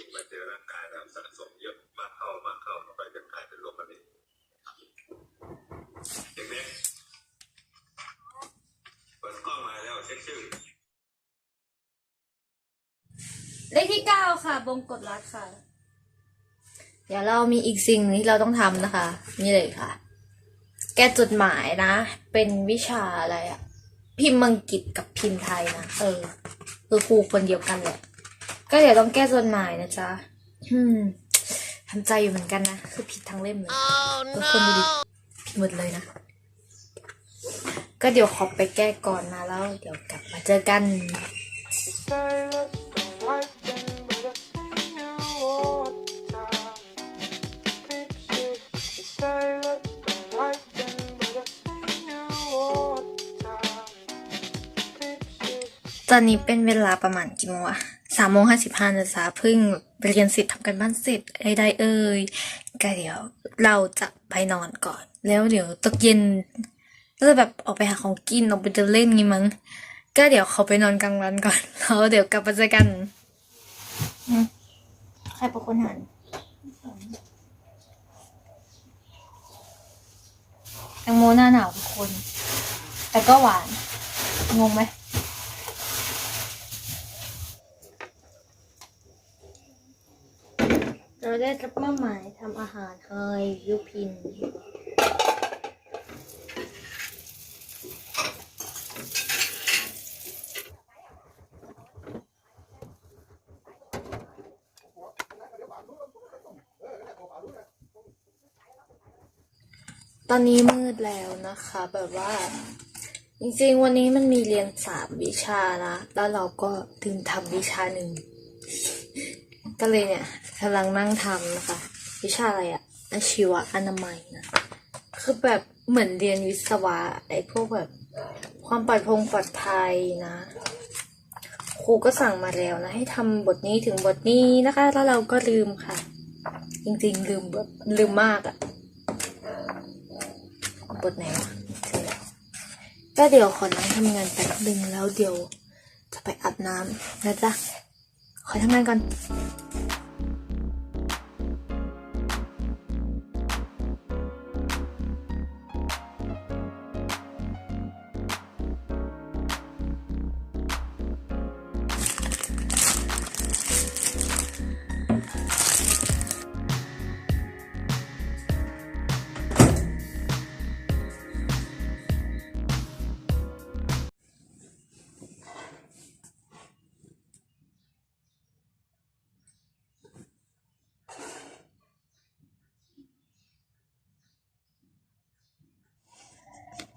ยิ่งมาเจอร่างกายแล้วสะสมเยอะมากเข้ามากเข้ามันก็จะกลายเป็นโรคมะเร็งอย่างนี้เปิดกล้องมาแล้วเช็คชื่อเลขที่เก้าค่ะ บงกดรัดค่ะ เดี๋ยวเรามีอีกสิ่งหนึ่งที่เราต้องทำนะคะ นี่เลยค่ะ แก้จดหมายนะ เป็นวิชาอะไรอะพิมพ์มังกฤษกับพิมพ์ไทยนะ เออ คือครูคนเดียวกันแหละ ก็เดี๋ยวต้องแก้จดหมายนะจ๊ะอืมทำใจอยู่เหมือนกันนะ คือผิดทั้งเล่มเลยทุกคนดูดิผิดหมดเลยนะ ก็เดี๋ยวขอไปแก้ก่อนนะแล้ว เดี๋ยวกลับมาเจอกันตอนนี้เป็นเวลาประมาณกี่โมงอะสามโมงห้าสิบห้านะจ๊ะเพิ่งเรียนเสร็จทำกันบ้านเสร็จไอ้ได้เอ่ยก็เดี๋ยวเราจะไปนอนก่อน แล้วเดี๋ยวตกเย็นก็จะแบบออกไปหาของกินออกไปเดินเล่นงี้มั้งก็เดี๋ยวเขาไปนอนกลางวันก่อนแล้วเดี๋ยวกลับมาเจอกันใครเป็นคนหันแตงโมหน้าหนาวทุกคน แต่ก็หวานงงไหม เราได้รับมอบหมายทำอาหารให้ยุพิน ตอนนี้มืดแล้วนะคะ แบบว่า จริงๆ วันนี้มันมีเรียนสามวิชานะ แล้วเราก็ถึงทำวิชาหนึ่ง ก็เลยเนี่ย กำลังนั่งทำนะคะวิชาอะไรอะอาชีวะอนามัยนะคือแบบเหมือนเรียนวิศวะไอ้พวกแบบความปลอดพงปลอดภัยนะครูก็สั่งมาแล้วนะ ให้ทำบทนี้ถึงบทนี้นะคะ แล้วเราก็ลืมค่ะ จริงๆ ลืมแบบลืมมากอะบทไหนวะถึงแล้วก็เดี๋ยวขอนั่งทำงานแป๊บนึงแล้วเดี๋ยวจะไปอาบน้ำนะจ๊ะขอทำงานก่อน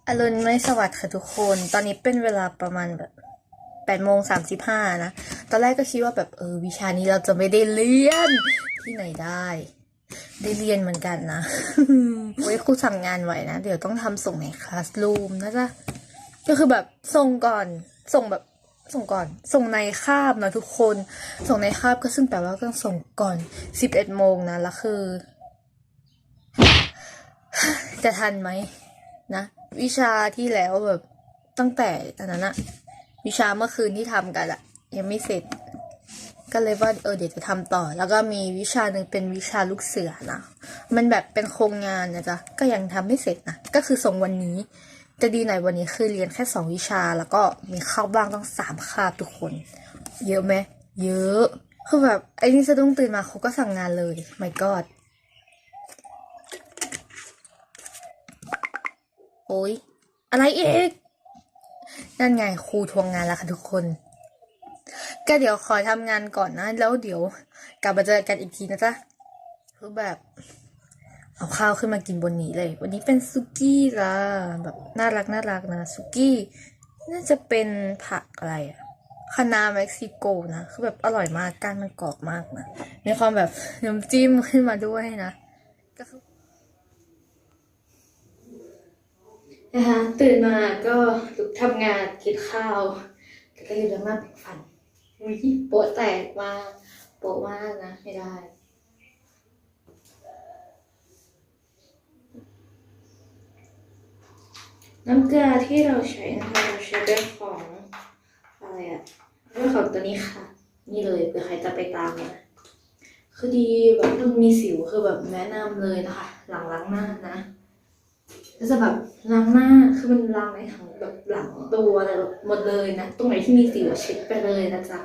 อรุณไม่สวัสดิ์ค่ะทุกคน ตอนนี้เป็นเวลาประมาณแบบแปดโมงสามสิบห้านะ ตอนแรกก็คิดว่าแบบเออวิชานี้เราจะไม่ได้เรียน ที่ไหนได้ ได้เรียนเหมือนกันนะไว้ยครูสั่งงานไว้นะ เดี๋ยวต้องทำส่งในคลาสรูมนะจ๊ะ ก็คือแบบส่งก่อน ส่งแบบส่งก่อน ส่งในคาบนะทุกคน ส่งในคาบก็ซึ่งแปลว่าต้องส่งก่อนสิบเอ็ดโมงนะแล้วคือ จะทันไหมนะ วิชาที่แล้วแบบตั้งแต่อันนั้นอะวิชาเมื่อคืนที่ทำกันอะยังไม่เสร็จ ก็เลยว่าเออเดี๋ยวจะทำต่อ แล้วก็มีวิชาหนึ่งเป็นวิชาลูกเสือนะมันแบบเป็นโครงงานนะจ๊ะก็ยังทำไม่เสร็จนะก็คือส่งวันนี้ จะดีหน่อยวันนี้คือเรียนแค่สองวิชาแล้วก็มีเข้าบ้างต้องสามคาบทุกคน เยอะไหมเยอะคือแบบไอ้นี่สะดุ้งตื่นมาเขาก็สั่งงานเลย my god โอ๊ยอะไรอีก นั่นไงครูทวงงานแล้วค่ะทุกคน ก็เดี๋ยวขอทำงานก่อนนะ แล้วเดี๋ยวกลับมาเจอกันอีกทีนะจ๊ะคือแบบ เอาข้าวขึ้นมากินบนนี้เลย วันนี้เป็นซุกี้ละแบบน่ารักน่ารักนะซุกี้น่าจะเป็นผักอะไรอะคะน้าเม็กซิโกนะ คือแบบอร่อยมากก้านมันกรอบมากนะ มีความแบบน้ำจิ้มขึ้นมาด้วยนะ ก็คือ นะคะตื่นมาก็ลุกทำงานกินข้าวแล้วก็รีบล้างหน้าแปรงฟันอุ้ยโปะแตกมากโปะมากนะไม่ได้น้ำเกลือที่เราใช้นะคะเราใช้เป็นของอะไรอะเป็นของตัวนี้ค่ะ นี่เลยเผื่อใครจะไปตามนะคือดีแบบถ้ามีสิวคือแบบแนะนำเลยนะคะ หลังล้างหน้านะ ก็จะแบบล้างหน้าคือมันล้างในทั้งแบบหลังตัวอะไรแบบหมดเลยนะ ตรงไหนที่มีสิวเช็ดไปเลยนะจ๊ะ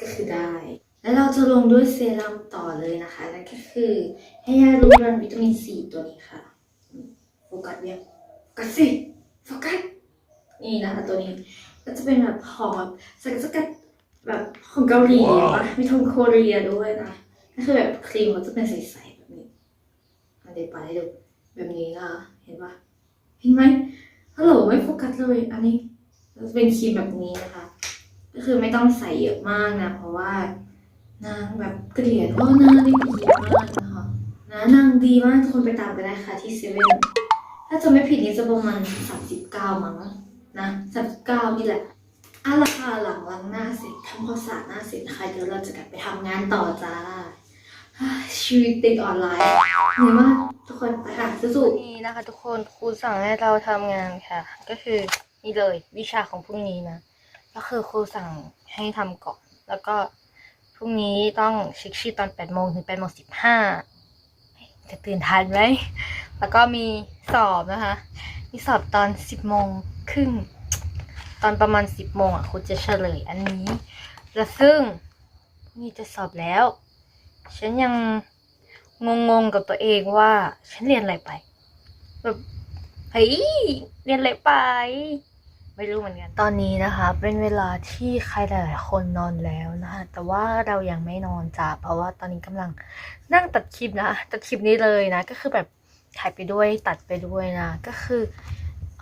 ก็คือได้ แล้วเราจะลงด้วยเซรั่มต่อเลยนะคะนั่นก็คือให้ยารูรันวิตามินซีตัวนี้ค่ะอืมโฟกัสเนี่ยโฟกัสสิโฟกัสนี่นะคะตัวนี้ก็จะเป็นแบบหอมสกัดสกัดแบบของเกาหลีว้าวปะมีทงโคเรียด้วยนะก็คือแบบครีมมันจะเป็นใสๆแบบนี้อันเดี๋ยวไปให้ดูแบบนี้นะเห็นปะ เห็นไหมฮัลโหลไม่โฟกัสเลยอันนี้จะเป็นครีมแบบนี้นะคะ ก็คือไม่ต้องใส่เยอะมากนะ เพราะว่านางแบบเกลียดว่านางนี่ดีมากนะคะนะนางดีมากทุกคนไปตามกันได้ค่ะที่เซเว่นถ้าจะไม่ผิดนี่จะประมาณสามสิบเก้ามั้งนะสามสิบเก้านี่แหละเอาละค่ะหลังล้างหน้าเสร็จทำความสะอาดหน้าเสร็จนะคะเดี๋ยวเราจะกลับไปทำงานต่อจ้า ชีวิตเด็กออนไลน์เหนื่อยมากทุกคนไปค่ะสู้ๆนี่นะคะ ทุกคนครูสั่งให้เราทำงานค่ะ ก็คือนี่เลยวิชาของพรุ่งนี้นะ ก็คือครูสั่งให้ทำก่อน แล้วก็พรุ่งนี้ต้องเช็คชื่อตอน8โมงถึง8โมง15จะตื่นทันไหมแล้วก็มีสอบนะคะ มีสอบตอน10โมงครึ่งตอนประมาณ10โมงอะครูจะเฉลยอันนี้ แล้วซึ่งนี่จะสอบแล้ว ฉันยังงงๆกับตัวเองว่า ฉันเรียนอะไรไป แบบเฮ้ยเรียนอะไรไป ไม่รู้เหมือนกัน ตอนนี้นะคะ เป็นเวลาที่ใครหลายๆคนนอนแล้วนะคะแต่ว่าเรายังไม่นอนจ้ะเพราะว่าตอนนี้กำลังนั่งตัดคลิปนะตัดคลิปนี้เลยนะ ก็คือแบบถ่ายไปด้วยตัดไปด้วยนะ ก็คือ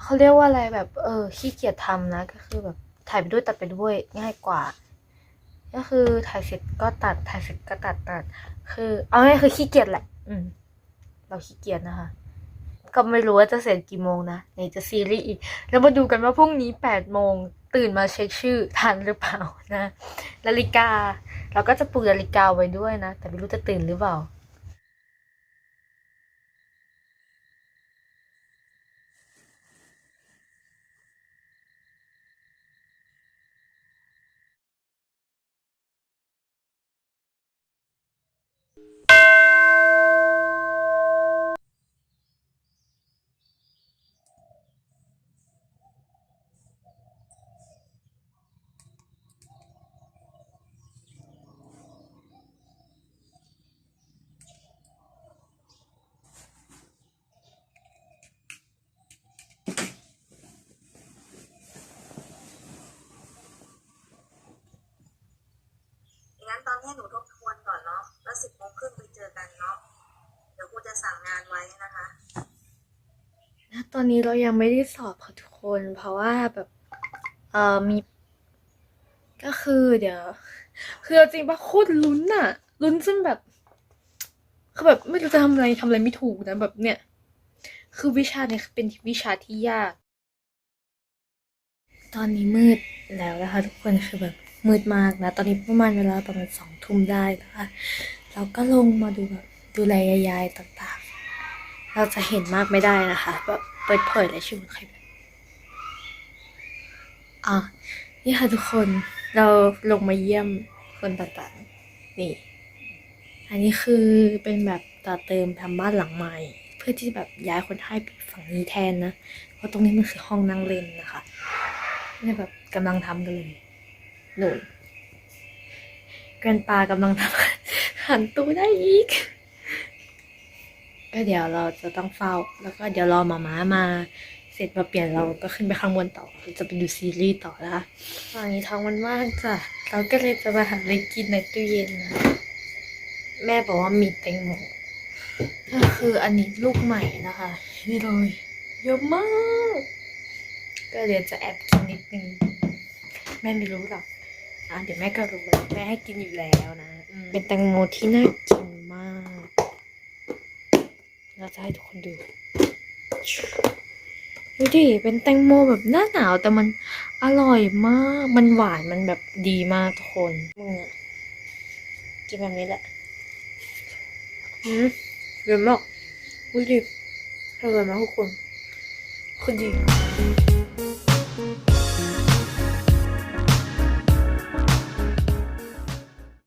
เขาเรียกว่าอะไรแบบเออขี้เกียจทำนะ ก็คือแบบถ่ายไปด้วยตัดไปด้วยง่ายกว่า ก็คือถ่ายเสร็จก็ตัดถ่ายเสร็จก็ตัดตัด คือ เอาง่ายคือขี้เกียจแหละ อืม เราขี้เกียจนะคะ ก็ไม่รู้ว่าจะเสร็จกี่โมงนะไหนจะซีรีส์อีก แล้วมาดูกันว่าพรุ่งนี้แปดโมงตื่นมาเช็คชื่อทันหรือเปล่านะนาฬิกา เราก็จะปลุกนาฬิกาไว้ด้วยนะ แต่ไม่รู้จะตื่นหรือเปล่า งั้นตอ จะสั่งงานไว้นะคะนะตอนนี้เรายังไม่ได้สอบค่ะทุกคน เพราะว่าแบบเออมี ก็คือเดี๋ยว คือจริงปะโคตรลุ้นอะลุ้นจนแบบคือแบบไม่รู้จะทำอะไรทำอะไรไม่ถูกนะแบบเนี่ย คือวิชาเนี่ยเป็นวิชาที่ยาก ตอนนี้มืดแล้วนะคะทุกคนคือแบบมืดมากนะ ตอนนี้ประมาณเวลาประมาณสองทุ่มได้นะคะเราก็ลงมาดูแบบ ดูแลยายๆต่างๆ เราจะเห็นมากไม่ได้นะคะแบบเปิดเผยและชื่อใครอะนี่ค่ะทุกคนเราลงมาเยี่ยมคนต่างๆ นี่ อันนี้คือเป็นแบบต่อเติมทำบ้านหลังใหม่ เพื่อที่จะแบบย้ายคนไข้ไปฝั่งนี้แทนนะ เพราะตรงนี้มันคือห้องนั่งเล่นนะคะนี่แบบกำลังทำกันเลยหนุนเกินปากำลังทำหันตัวได้อีก ก็เดี๋ยวเราจะต้องเฝ้า แล้วก็เดี๋ยวรอมาม้ามา เสร็จมาเปลี่ยนเราก็ขึ้นไปข้างบนต่อเราจะไปดูซีรีส์ต่อนะคะตอนนี้ท้องมันว่างจ้ะ เราก็เลยจะมาหาอะไรกินในตู้เย็นนะ แม่บอกว่ามีแตงโมก็คืออันนี้ลูกใหม่นะคะ นี่เลยเยอะมาก ก็เดี๋ยวจะแอบกินนิดนึง แม่ไม่รู้หรอกอะเดี๋ยวแม่ก็รู้แม่ให้กินอยู่แล้วนะอืมเป็นแตงโมที่น่ากินมาก เราจะให้ทุกคนดูดูดิเป็นแตงโมแบบหน้าหนาวแต่มันอร่อยมาก มันหวานมันแบบดีมากทุกคนมึงอะกินแบบนี้แหละอืมเยอะมากอุ้ยดิอร่อยมากทุกคนคือดี